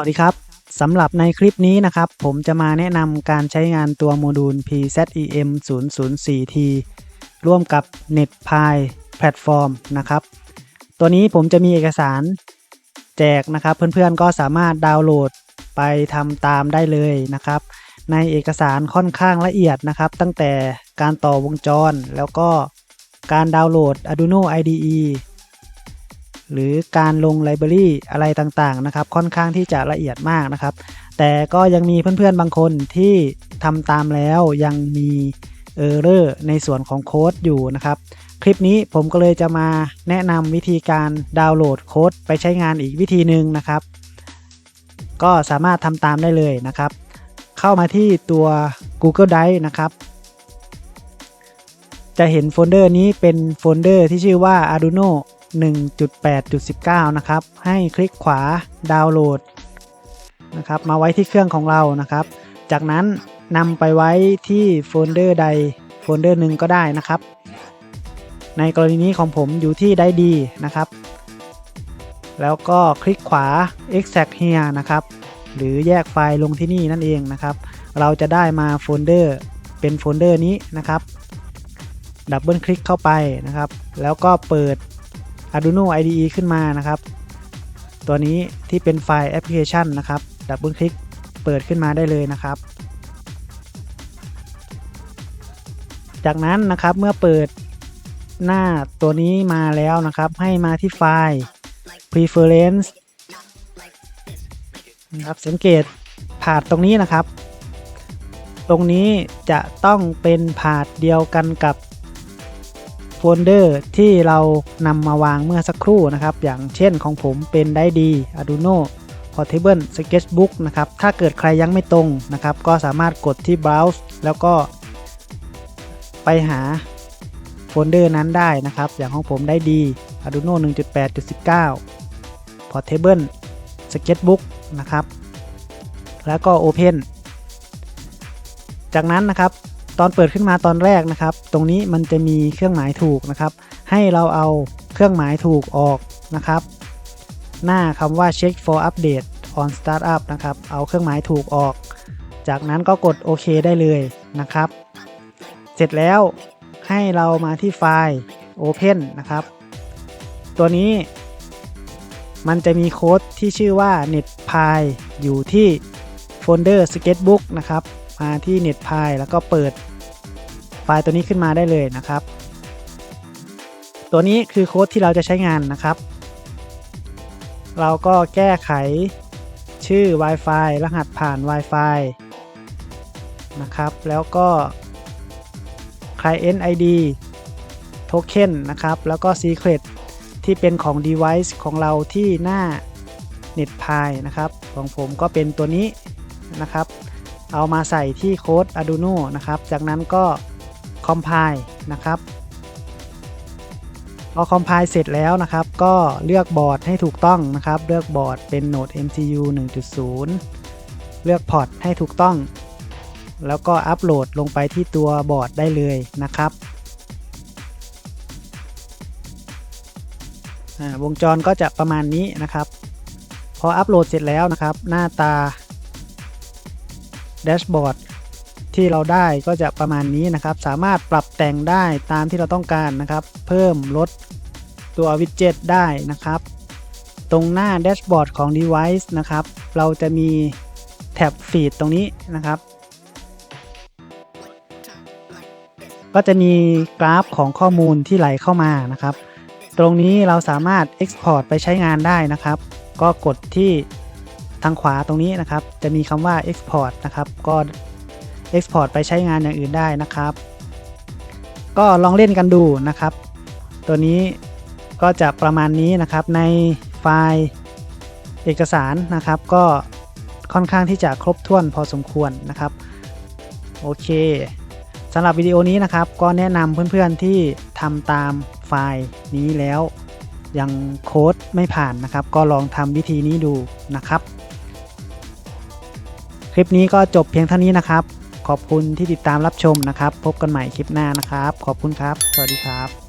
วัสดีครับ สำหรับในคลิปนี้นะครับ ผมจะมาแนะนำการใช้งานตัวโมดูล PZEM 004T ร่วมกับ NetPy Platform นะครับ ตัวนี้ผมจะมีเอกสารแจกนะครับ เพื่อนๆก็สามารถดาวน์โหลดไปทำตามได้เลยนะครับ ในเอกสารค่อนข้างละเอียดนะครับ ตั้งแต่การต่อวงจร แล้วก็การดาวน์โหลด Arduino IDE หรือการลงไลบรารีอะไรต่างๆนะครับ ค่อนข้างที่จะละเอียดมากนะครับ แต่ก็ยังมีเพื่อนๆบางคนที่ทำตามแล้วยังมีเออร์เรอร์ในส่วนของโค้ดอยู่นะครับ คลิปนี้ผมก็เลยจะมาแนะนำวิธีการดาวน์โหลดโค้ดไปใช้งานอีกวิธีหนึ่งนะครับ ก็สามารถทำตามได้เลยนะครับ เข้ามาที่ตัว Google Drive นะครับจะเห็นโฟลเดอร์นี้เป็นโฟลเดอร์ที่ชื่อว่า Arduino 1.8.19 นะครับ ให้คลิกขวาดาวน์โหลดนะครับมาไว้ที่เครื่องของเรานะครับ จากนั้นนำไปไว้ที่โฟลเดอร์ใดโฟลเดอร์หนึ่งก็ได้นะครับ ในกรณีนี้ของผมอยู่ที่ได้ดีนะครับ แล้วก็คลิกขวา extract here นะครับ หรือแยกไฟล์ลงที่นี่นั่นเองนะครับ เราจะได้มาโฟลเดอร์เป็นโฟลเดอร์นี้นะครับดับเบิลคลิกเข้าไปนะครับ แล้วก็เปิด Arduino IDE ขึ้นมานะครับ ตัวนี้ที่เป็นไฟล์แอปพลิเคชันนะครับดับเบิลคลิกเปิดขึ้นมาได้เลยนะครับ จากนั้นนะครับเมื่อเปิดหน้าตัวนี้มาแล้วนะครับ ให้มาที่ไฟล์ preference นะครับสังเกตผาดตรงนี้นะครับ ตรงนี้จะต้องเป็นผาดเดียวกันกับ โฟลเดอร์ที่เรานำมาวางเมื่อสักครู่นะครับ อย่างเช่นของผมเป็นได้ดี Arduino Portable Sketchbook นะครับ ถ้าเกิดใครยังไม่ตรงนะครับ ก็สามารถกดที่ browse แล้วก็ ไปหาโฟลเดอร์นั้นได้นะครับ อย่างของผมได้ดี Arduino 1.8.19 Portable Sketchbook นะครับ แล้วก็ Open จากนั้นนะครับ ตอนเปิดขึ้นมาตอนแรกนะครับ ตรงนี้มันจะมีเครื่องหมายถูกนะครับ ให้เราเอาเครื่องหมายถูกออกนะครับ หน้าคำว่า check for update on startup นะครับ เอาเครื่องหมายถูกออก จากนั้นก็กดโอเคได้เลยนะครับ เสร็จแล้วให้เรามาที่ไฟล์ Open นะครับ ตัวนี้มันจะมีโค้ดที่ชื่อว่า netpy อยู่ที่โฟลเดอร์ sketchbook นะครับ มาที่ netpy แล้วก็เปิดไฟล์ตัวนี้ขึ้นมาได้เลยนะครับ ตัวนี้คือโค้ดที่เราจะใช้งานนะครับ เราก็แก้ไขชื่อ Wi-Fi รหัสผ่าน Wi-Fi นะครับ แล้วก็ Client ID Token นะครับ แล้วก็ Secret ที่เป็นของ device ของเราที่หน้า NetPy นะครับ ของผมก็เป็นตัวนี้นะครับ เอามาใส่ที่โค้ด Arduino นะครับ จากนั้นก็ compile นะครับพอ compile เสร็จแล้วนะครับ ก็เลือกบอร์ดให้ถูกต้องนะครับ เลือกบอร์ดเป็น Node MCU 1.0 เลือกพอร์ตให้ถูกต้อง แล้วก็อัปโหลดลงไปที่ตัวบอร์ดได้เลยนะครับวงจรก็จะประมาณนี้นะครับ พออัปโหลดเสร็จแล้วนะครับ หน้าตา แดชบอร์ดที่เราได้ก็จะประมาณนี้นะครับ สามารถปรับแต่งได้ตามที่เราต้องการนะครับ เพิ่มลดตัววิดเจ็ตได้นะครับ ตรงหน้าแดชบอร์ดของ device นะครับ เราจะมีแท็บฟีดตรงนี้นะครับ ก็จะมีกราฟของข้อมูลที่ไหลเข้ามานะครับ ตรงนี้เราสามารถ Export ไปใช้งานได้นะครับ ก็กดที่ ทางขวาตรงนี้นะครับ จะมีคำว่า Export นะครับ ก็ Export ไปใช้งานอย่างอื่นได้นะครับ ก็ลองเล่นกันดูนะครับ ตัวนี้ก็จะประมาณนี้นะครับในไฟล์เอกสารนะครับ ก็ค่อนข้างที่จะครบถ้วนพอสมควรนะครับ โอเคสำหรับวิดีโอนี้นะครับ ก็แนะนำเพื่อนๆที่ทำตามไฟล์นี้แล้วยังโค้ดไม่ผ่านนะครับ ก็ลองทำวิธีนี้ดูนะครับ ลิปนี้ก็จบเพียงเท่านี้นะครับ ขอบคุณที่ติดตามรับชมนะครับ พบกันใหม่คลิปหน้านะครับ ขอบคุณครับ สวัสดีครับ